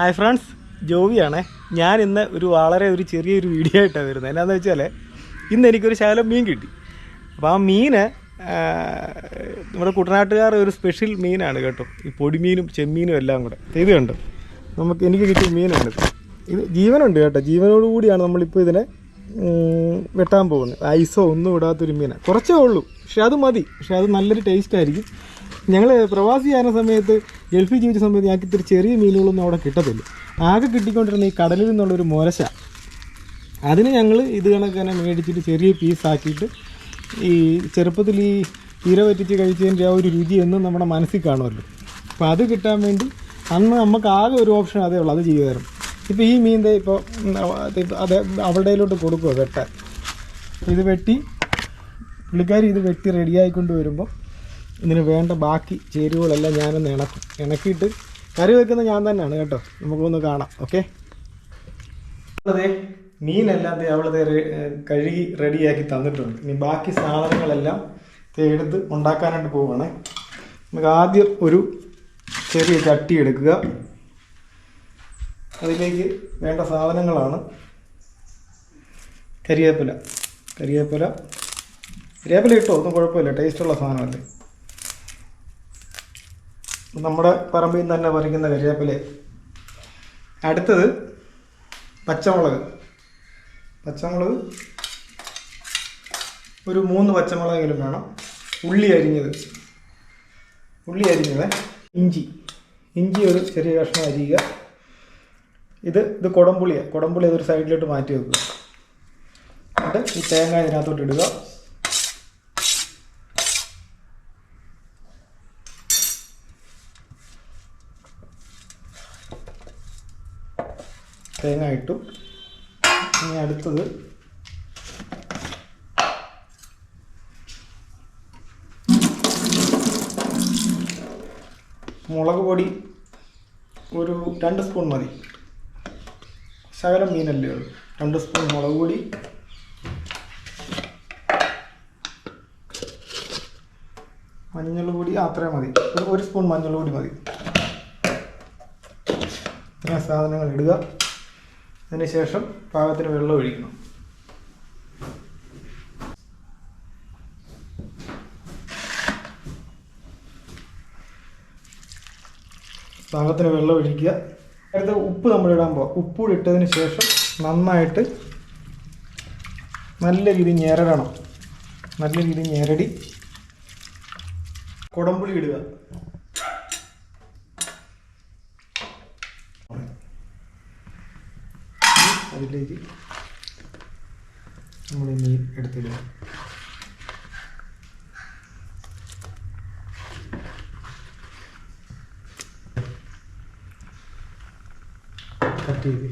Hi friends ജോവിയാണേ. ഞാൻ ഇന്ന് ഒരു വളരെ ഒരു ചെറിയൊരു വീഡിയോ ആയിട്ടാണ് വരുന്നത്. എന്നാന്ന് വെച്ചാൽ ഇന്ന് എനിക്കൊരു ശകലം മീൻ കിട്ടി. അപ്പോൾ ആ മീന് നമ്മുടെ കുട്ടനാട്ടുകാർ ഒരു സ്പെഷ്യൽ മീനാണ് കേട്ടോ. ഈ പൊടിമീനും ചെമ്മീനും എല്ലാം കൂടെ. ഇത് കണ്ടോ? നമുക്ക് എനിക്ക് കിട്ടിയ മീനാണ് ഇത്. ജീവനുണ്ട് കേട്ടോ. ജീവനോട് കൂടിയാണ് നമ്മളിപ്പോൾ ഇതിനെ വെട്ടാൻ പോകുന്നത്. ഐസോ ഒന്നും ഇടാത്തൊരു മീനാണ് കുറച്ചേ ഉള്ളൂ. പക്ഷെ അത് മതി. പക്ഷെ അത് നല്ലൊരു ടേസ്റ്റ് ആയിരിക്കും. ഞങ്ങൾ പ്രവാസിയായിരുന്ന സമയത്ത് ഗൾഫിൽ ജീവിച്ച സമയത്ത് ഞങ്ങൾക്ക് ഇത്തിരി ചെറിയ മീനുകളൊന്നും അവിടെ കിട്ടത്തില്ല. ആകെ കിട്ടിക്കൊണ്ടിരുന്ന ഈ കടലിൽ നിന്നുള്ളൊരു മോരശ. അതിന് ഞങ്ങൾ ഇത് കണക്ക് തന്നെ മേടിച്ചിട്ട് ചെറിയ പീസാക്കിയിട്ട് ഈ ചെറുപ്പത്തിൽ ഈ ഇര പറ്റിച്ച് കഴിച്ചതിന്റെ ആ ഒരു രുചി എന്നും നമ്മുടെ മനസ്സിൽ കാണുമല്ലോ. അപ്പോൾ അത് കിട്ടാൻ വേണ്ടി അന്ന് നമുക്ക് ആകെ ഒരു ഓപ്ഷൻ അതേ ഉള്ളൂ അത് ചെയ്യുമായിരുന്നു ഇപ്പോൾ ഈ മീന്റെ ഇപ്പോൾ അത് അവളുടെയിലോട്ട് കൊടുക്കുക വെട്ടാൻ. ഇത് വെട്ടി പുള്ളിക്കാരി ഇത് വെട്ടി റെഡിയായിക്കൊണ്ട് വരുമ്പോൾ ഇതിന് വേണ്ട ബാക്കി ചേരുവകളെല്ലാം ഞാനൊന്ന് ഇണക്കും. ഇണക്കിയിട്ട് കറി വെക്കുന്നത് ഞാൻ തന്നെയാണ് കേട്ടോ. നമുക്കൊന്ന് കാണാം. ഓക്കെ? അതെ മീനെല്ലാം ദേ അവളത് കഴുകി റെഡിയാക്കി തന്നിട്ടുണ്ട്. ഇനി ബാക്കി സാധനങ്ങളെല്ലാം എടുത്ത് ഉണ്ടാക്കാനായിട്ട് പോവാണ്. നമുക്ക് ആദ്യം ഒരു ചെറിയ ചട്ടി എടുക്കുക. അതിലേക്ക് വേണ്ട സാധനങ്ങളാണ്. കരിവേപ്പില കരിവേപ്പില കരിവേപ്പില ഇട്ടോ? ഒന്നും കുഴപ്പമില്ല. ടേസ്റ്റുള്ള സാധനമല്ലേ? നമ്മുടെ പറമ്പിൽ നിന്ന് തന്നെ പറിക്കുന്ന കരിവേപ്പില അടുത്തത് പച്ചമുളക്. പച്ചമുളക് ഒരു മൂന്ന് പച്ചമുളകെങ്കിലും വേണം. ഉള്ളി അരിഞ്ഞത്. ഉള്ളി അരിഞ്ഞത് ഇഞ്ചി. ഇഞ്ചി ഒരു ചെറിയ കഷ്ണം അരിയുക. ഇത് ഇത് കുടംപുളിയാണ് കുടംപുളി അതൊരു സൈഡിലോട്ട് മാറ്റി വെക്കുക. എന്നിട്ട് ഈ തേങ്ങ ഇതിനകത്തോട്ട് ഇടുക. തേങ്ങ ഇട്ടു ഇനി അടുത്തത് മുളക് പൊടി ഒരു രണ്ട് സ്പൂൺ മതി. ശകലം മീനല്ലേ ഉള്ളൂ. രണ്ട് സ്പൂൺ മുളക് പൊടി. മഞ്ഞൾ പൊടി അത്രയും മതി. ഒരു സ്പൂൺ മഞ്ഞൾ പൊടി മതി. ഇങ്ങനെ സാധനങ്ങൾ ഇടുക. അതിന് ശേഷം പാകത്തിന് വെള്ളം ഒഴിക്കണം. പാകത്തിന് വെള്ളം ഒഴിക്കുക. അടുത്ത ഉപ്പ് നമ്മൾ ഇടാൻ പോകാം ഉപ്പ് കൂടി ഇട്ടതിന് ശേഷം നന്നായിട്ട് നല്ല രീതിയിൽ ഞെരടണം. നല്ല രീതിയിൽ ഞെരടി. കുടംപുളി ഇടുക. അതിലേക്ക് നമ്മൾ ഇനി എടുത്തിടുക. കട്ട് ചെയ്ത്.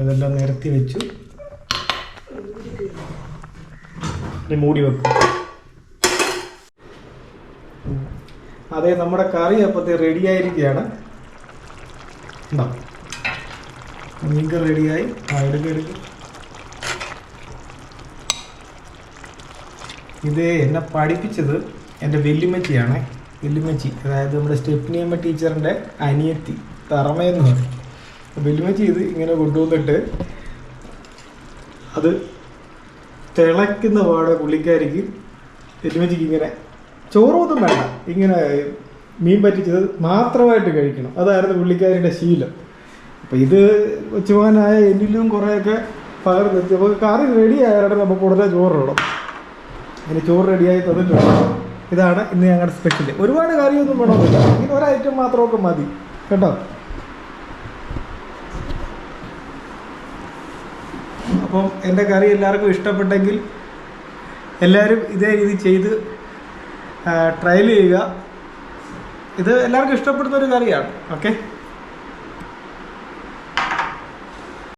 അതെല്ലാം നിരത്തി വെച്ചു. മൂടി വെക്കും. അതെ നമ്മുടെ കറി അപ്പത്തെ റെഡി ആയിരിക്കുകയാണ്. ഉണ്ടോ റെഡിയായി ആ എടുക്ക എടുക്ക. ഇത് എന്നെ പഠിപ്പിച്ചത് എന്റെ വെല്ലുമച്ചിയാണ്. വെല്ലുമച്ചി അതായത് നമ്മുടെ സ്റ്റെപ്നിയമ്മ ടീച്ചറിന്റെ അനിയത്തി തറമയെന്ന് പറയും. വെല്ലുമച്ചി ഇത് ഇങ്ങനെ കൊണ്ടുവന്നിട്ട് അത് തിളയ്ക്കുന്ന പാടെ പുള്ളിക്കാരിക്ക് വെല്ലുമച്ചിക്ക് ഇങ്ങനെ ചോറൊന്നും വേണ്ട. ഇങ്ങനെ മീൻ പറ്റിച്ചത് മാത്രമായിട്ട് കഴിക്കണം. അതായിരുന്നു പുള്ളിക്കാരിയുടെ ശീലം. അപ്പം ഇത് വെച്ചുപോകാനായ എന്നിലും കുറേയൊക്കെ പകർന്നു അപ്പോൾ കറി റെഡി ആയാലും നമുക്ക് ഉടനെ ചോറിടണം അതിന് ചോറ് റെഡിയായി തന്നിട്ടുണ്ട്. ഇതാണ് ഇന്ന് ഞങ്ങളുടെ സ്പെഷ്യൽ ഒരുപാട് കറിയൊന്നും വേണമെന്നില്ല. ഇങ്ങനെ ഒരു ഐറ്റം മാത്രമൊക്കെ മതി. കേട്ടോ? അപ്പം എന്റെ കറി എല്ലാവർക്കും ഇഷ്ടപ്പെട്ടെങ്കിൽ എല്ലാവരും ഇതേ രീതി ചെയ്ത് ട്രയൽ ചെയ്യുക. ഇത് എല്ലാവർക്കും ഇഷ്ടപ്പെടുന്ന ഒരു കറിയാണ് ഓക്കെ